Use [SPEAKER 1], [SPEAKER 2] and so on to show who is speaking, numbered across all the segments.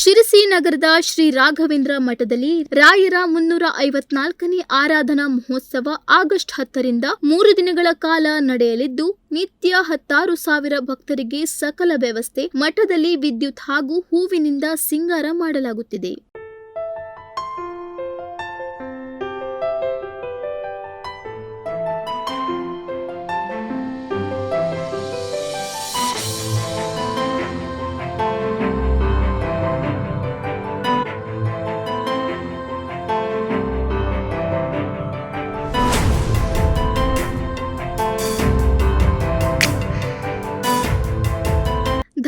[SPEAKER 1] ಶಿರಸಿ ನಗರದ ಶ್ರೀ ರಾಘವೇಂದ್ರ ಮಠದಲ್ಲಿ ರಾಯರ ಮುನ್ನೂರ ಐವತ್ನಾಲ್ಕನೇ ಆರಾಧನಾ ಮಹೋತ್ಸವ ಆಗಸ್ಟ್ ಹತ್ತರಿಂದ ಮೂರು ದಿನಗಳ ಕಾಲ ನಡೆಯಲಿದ್ದು, ನಿತ್ಯ ಹತ್ತಾರು ಸಾವಿರ ಭಕ್ತರಿಗೆ ಸಕಲ ವ್ಯವಸ್ಥೆ ಮಠದಲ್ಲಿ ವಿದ್ಯುತ್ ಹಾಗೂ ಹೂವಿನಿಂದ ಸಿಂಗಾರ ಮಾಡಲಾಗುತ್ತಿದೆ.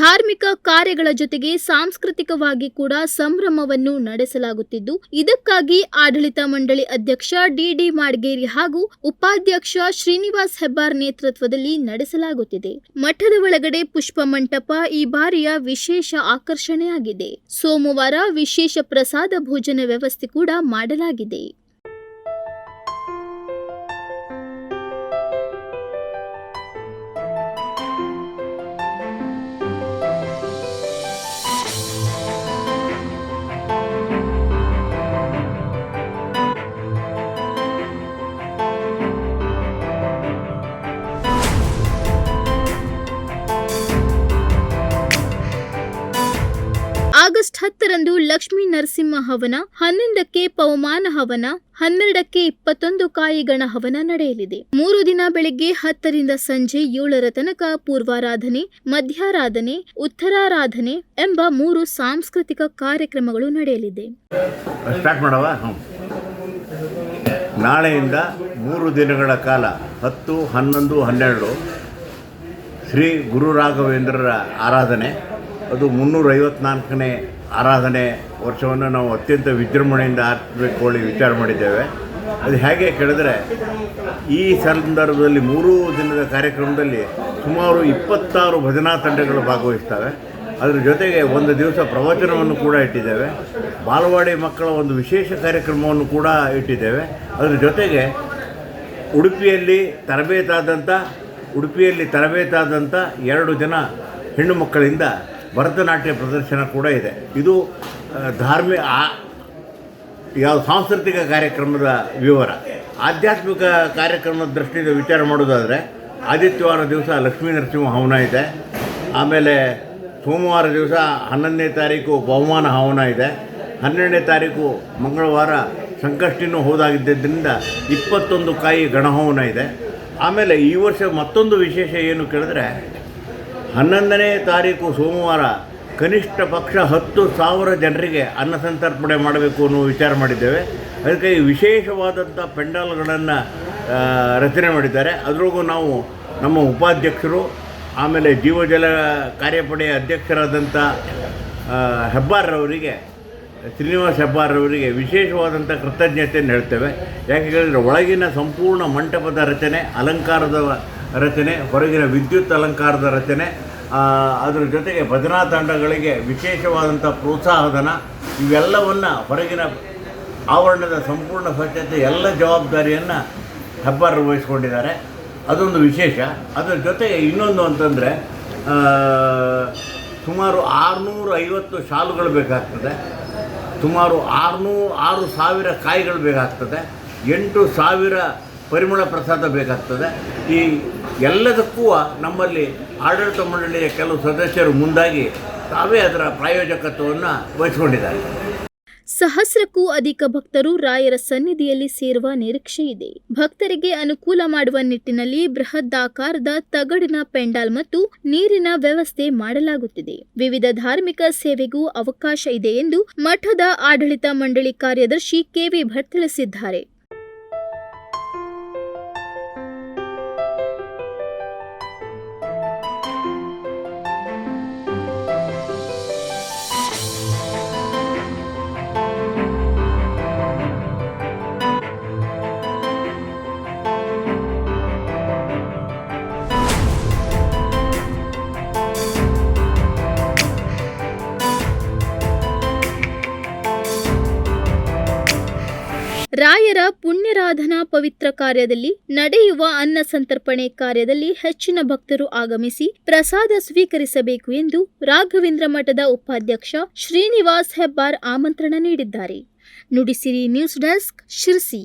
[SPEAKER 1] ಧಾರ್ಮಿಕ ಕಾರ್ಯಗಳ ಜೊತೆಗೆ ಸಾಂಸ್ಕೃತಿಕವಾಗಿ ಕೂಡ ಸಂಭ್ರಮವನ್ನು ನಡೆಸಲಾಗುತ್ತಿದ್ದು, ಇದಕ್ಕಾಗಿ ಆಡಳಿತ ಮಂಡಳಿ ಅಧ್ಯಕ್ಷ ಡಿಡಿ ಮಾಡ್ಗೇರಿ ಹಾಗೂ ಉಪಾಧ್ಯಕ್ಷ ಶ್ರೀನಿವಾಸ್ ಹೆಬ್ಬಾರ್ ನೇತೃತ್ವದಲ್ಲಿ ನಡೆಸಲಾಗುತ್ತಿದೆ. ಮಠದ ಒಳಗಡೆ ಪುಷ್ಪ ಮಂಟಪ ಈ ಬಾರಿಯ ವಿಶೇಷ ಆಕರ್ಷಣೆಯಾಗಿದೆ. ಸೋಮವಾರ ವಿಶೇಷ ಪ್ರಸಾದ ಭೋಜನ ವ್ಯವಸ್ಥೆ ಕೂಡ ಮಾಡಲಾಗಿದೆ. ಆಗಸ್ಟ್ ಹತ್ತರಂದು ಲಕ್ಷ್ಮೀ ನರಸಿಂಹ ಹವನ, ಹನ್ನೊಂದಕ್ಕೆ ಪವಮಾನ ಹವನ, ಹನ್ನೆರಡಕ್ಕೆ ಇಪ್ಪತ್ತೊಂದು ಕಾಯಿ ಗಣ ಹವನ ನಡೆಯಲಿದೆ. ಮೂರು ದಿನ ಬೆಳಿಗ್ಗೆ ಹತ್ತರಿಂದ ಸಂಜೆ ಏಳರ ತನಕ ಪೂರ್ವಾರಾಧನೆ, ಮಧ್ಯಾರಾಧನೆ, ಉತ್ತರಾರಾಧನೆ ಎಂಬ ಮೂರು ಸಾಂಸ್ಕೃತಿಕ ಕಾರ್ಯಕ್ರಮಗಳು ನಡೆಯಲಿದೆ.
[SPEAKER 2] ನಾಳೆಯಿಂದ ಮೂರು ದಿನಗಳ ಕಾಲ, ಹತ್ತು, ಹನ್ನೊಂದು, ಹನ್ನೆರಡು, ಶ್ರೀ ಗುರು ರಾಘವೇಂದ್ರರ ಆರಾಧನೆ. ಅದು ಮುನ್ನೂರ ಐವತ್ನಾಲ್ಕನೇ ಆರಾಧನೆ ವರ್ಷವನ್ನು ನಾವು ಅತ್ಯಂತ ವಿಜೃಂಭಣೆಯಿಂದ ಆಚರಿಸಬೇಕು ಹೇಳಿ ವಿಚಾರ ಮಾಡಿದ್ದೇವೆ. ಅದು ಹೇಗೆ ಕೇಳಿದ್ರೆ, ಈ ಸಂದರ್ಭದಲ್ಲಿ ಮೂರೂ ದಿನದ ಕಾರ್ಯಕ್ರಮದಲ್ಲಿ ಸುಮಾರು ಇಪ್ಪತ್ತಾರು ಭಜನಾ ತಂಡಗಳು ಭಾಗವಹಿಸ್ತವೆ ಅದರ ಜೊತೆಗೆ ಒಂದು ದಿವಸ ಪ್ರವಚನವನ್ನು ಕೂಡ ಇಟ್ಟಿದ್ದೇವೆ. ಬಾಲವಾಡಿ ಮಕ್ಕಳ ಒಂದು ವಿಶೇಷ ಕಾರ್ಯಕ್ರಮವನ್ನು ಕೂಡ ಇಟ್ಟಿದ್ದೇವೆ. ಅದರ ಜೊತೆಗೆ ಉಡುಪಿಯಲ್ಲಿ ತರಬೇತಾದಂಥ ಉಡುಪಿಯಲ್ಲಿ ತರಬೇತಾದಂಥ ಎರಡು ಜನ ಹೆಣ್ಣು ಮಕ್ಕಳಿಂದ ಭರತನಾಟ್ಯ ಪ್ರದರ್ಶನ ಕೂಡ ಇದೆ. ಇದು ಧಾರ್ಮಿಕ ಯಾವ ಸಾಂಸ್ಕೃತಿಕ ಕಾರ್ಯಕ್ರಮದ ವಿವರ. ಆಧ್ಯಾತ್ಮಿಕ ಕಾರ್ಯಕ್ರಮದ ದೃಷ್ಟಿಯಿಂದ ವಿಚಾರ ಮಾಡೋದಾದರೆ ಆದಿತ್ಯವಾರ ದಿವಸ ಲಕ್ಷ್ಮೀ ನರಸಿಂಹ ಹವನ ಇದೆ. ಆಮೇಲೆ ಸೋಮವಾರ ದಿವಸ ಹನ್ನೊಂದನೇ ತಾರೀಕು ಬಹುಮಾನ ಹವನ ಇದೆ. ಹನ್ನೆರಡನೇ ತಾರೀಕು ಮಂಗಳವಾರ ಸಂಕಷ್ಟಿನೂ ಹೋದಾಗಿದ್ದರಿಂದ ಇಪ್ಪತ್ತೊಂದು ಕಾಯಿ ಗಣಹವನ ಇದೆ. ಆಮೇಲೆ ಈ ವರ್ಷ ಮತ್ತೊಂದು ವಿಶೇಷ ಏನು ಕೇಳಿದ್ರೆ ಹನ್ನೊಂದನೇ ತಾರೀಕು ಸೋಮವಾರ ಕನಿಷ್ಠ ಪಕ್ಷ ಹತ್ತು ಸಾವಿರ ಜನರಿಗೆ ಅನ್ನ ಸಂತರ್ಪಣೆ ಮಾಡಬೇಕು ಅನ್ನೋ ವಿಚಾರ ಮಾಡಿದ್ದೇವೆ. ಅದಕ್ಕೆ ವಿಶೇಷವಾದಂಥ ಪೆಂಡಾಲ್ಗಳನ್ನು ರಚನೆ ಮಾಡಿದ್ದಾರೆ. ಅದರೊಳಗೂ ನಾವು ನಮ್ಮ ಉಪಾಧ್ಯಕ್ಷರು, ಆಮೇಲೆ ಜೀವಜಲ ಕಾರ್ಯಪಡೆಯ ಅಧ್ಯಕ್ಷರಾದಂಥ ಹೆಬ್ಬಾರ್ರವರಿಗೆ, ಶ್ರೀನಿವಾಸ್ ಹೆಬ್ಬಾರ್ರವರಿಗೆ ವಿಶೇಷವಾದಂಥ ಕೃತಜ್ಞತೆಯನ್ನು ಹೇಳ್ತೇವೆ. ಯಾಕೆ ಹೇಳಿದರೆ ಒಳಗಿನ ಸಂಪೂರ್ಣ ಮಂಟಪದ ರಚನೆ, ಅಲಂಕಾರದ ರಚನೆ, ಹೊರಗಿನ ವಿದ್ಯುತ್ ಅಲಂಕಾರದ ರಚನೆ ಅದರ ಜೊತೆಗೆ ಭಜನಾ ತಂಡಗಳಿಗೆ ವಿಶೇಷವಾದಂಥ ಪ್ರೋತ್ಸಾಹಧನ, ಇವೆಲ್ಲವನ್ನು ಹೊರಗಿನ ಆವರಣದ ಸಂಪೂರ್ಣ ಸ್ವಚ್ಛತೆ, ಎಲ್ಲ ಜವಾಬ್ದಾರಿಯನ್ನು ಹೆಬ್ಬಾರರು ವಹಿಸ್ಕೊಂಡಿದ್ದಾರೆ. ಅದೊಂದು ವಿಶೇಷ. ಅದರ ಜೊತೆಗೆ ಇನ್ನೊಂದು ಅಂತಂದರೆ ಸುಮಾರು ಆರುನೂರ ಐವತ್ತು ಶಾಲುಗಳು ಬೇಕಾಗ್ತದೆ. ಸುಮಾರು ಆರುನೂರು, ಆರು ಸಾವಿರ ಕಾಯಿಗಳು ಬೇಕಾಗ್ತದೆ. ಎಂಟು ಸಾವಿರ ಪರಿಮಳ ಪ್ರಸಾದ ಬೇಕಾಗ್ತದೆ. ಈ ಎಲ್ಲದಕ್ಕೂ ನಮ್ಮಲ್ಲಿ ಆಡಳಿತ ಮಂಡಳಿಯ ಕೆಲವು ಸದಸ್ಯರು ಮುಂದಾಗಿ ತಾವೇ ಅದರ ಪ್ರಾಯೋಜಕತ್ವವನ್ನು ವಹಿಸಿಕೊಂಡಿದ್ದಾರೆ.
[SPEAKER 1] ಸಹಸ್ರಕ್ಕೂ ಅಧಿಕ ಭಕ್ತರು ರಾಯರ ಸನ್ನಿಧಿಯಲ್ಲಿ ಸೇರುವ ನಿರೀಕ್ಷೆ ಇದೆ. ಭಕ್ತರಿಗೆ ಅನುಕೂಲ ಮಾಡುವ ನಿಟ್ಟಿನಲ್ಲಿ ಬೃಹದಾಕಾರದ ತಗಡಿನ ಪೆಂಡಾಲ್ ಮತ್ತು ನೀರಿನ ವ್ಯವಸ್ಥೆ ಮಾಡಲಾಗುತ್ತಿದೆ. ವಿವಿಧ ಧಾರ್ಮಿಕ ಸೇವೆಗೂ ಅವಕಾಶ ಇದೆ ಎಂದು ಮಠದ ಆಡಳಿತ ಮಂಡಳಿ ಕಾರ್ಯದರ್ಶಿ ಕೆವಿ ಭಟ್ ತಿಳಿಸಿದ್ದಾರೆ. ರಾಯರ ಪುಣ್ಯರಾಧನಾ ಪವಿತ್ರ ಕಾರ್ಯದಲ್ಲಿ ನಡೆಯುವ ಅನ್ನ ಸಂತರ್ಪಣೆ ಕಾರ್ಯದಲ್ಲಿ ಹೆಚ್ಚಿನ ಭಕ್ತರು ಆಗಮಿಸಿ ಪ್ರಸಾದ ಸ್ವೀಕರಿಸಬೇಕು ಎಂದು ರಾಘವೇಂದ್ರ ಮಠದ ಉಪಾಧ್ಯಕ್ಷ ಶ್ರೀನಿವಾಸ್ ಹೆಬ್ಬಾರ್ ಆಮಂತ್ರಣ ನೀಡಿದ್ದಾರೆ. Nudisiri news desk Sirsi.